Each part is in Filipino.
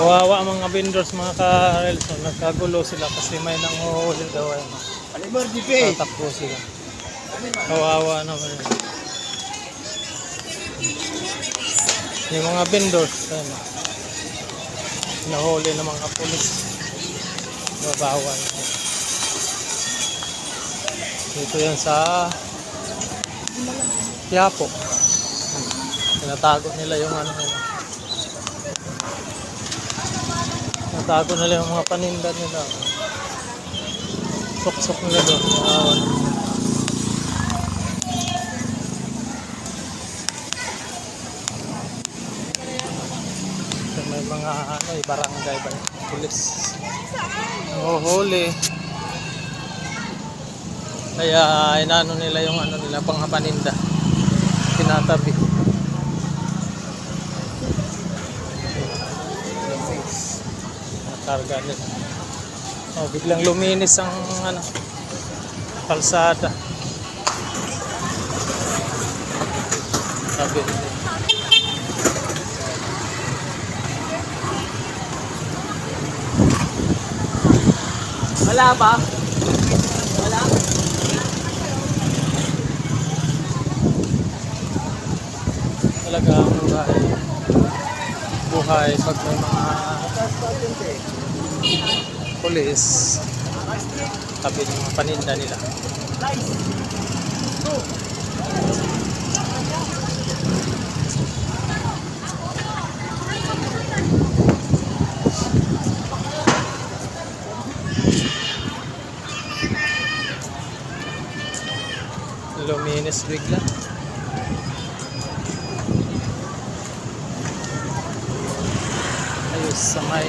Kawawa ang mga vendors, mga ka-reels. So, nagkagulo sila kasi may nanguhuli daw. Ano. Di pe. Tatakbo sila. Kawawa naman. yun. Yung mga vendors, ano, nahuli ng mga pulis. Babawal. Dito yan sa Quiapo. Tinatago nila yung ano nila. Tinatago nila yung mga paninda nila. Sok-sok nila doon. Awan. So, may mga ano, eh, barangay ba pulis. Nanguhuli. Kaya inano nila yung ano nila panghapaninda. Tinatabi. Nakarga nila. Oh, biglang luminis ang ano kalsada. Sabi. Wala ba? Wala. talaga ang buhay. Buhay pag may mga pulis tabi ng mga paninda nila. Luminis bigla. Ayos sa may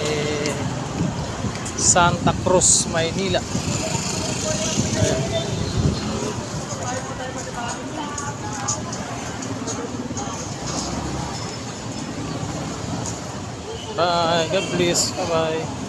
Santa Cruz, Maynila. Bye. God bless. Bye-bye.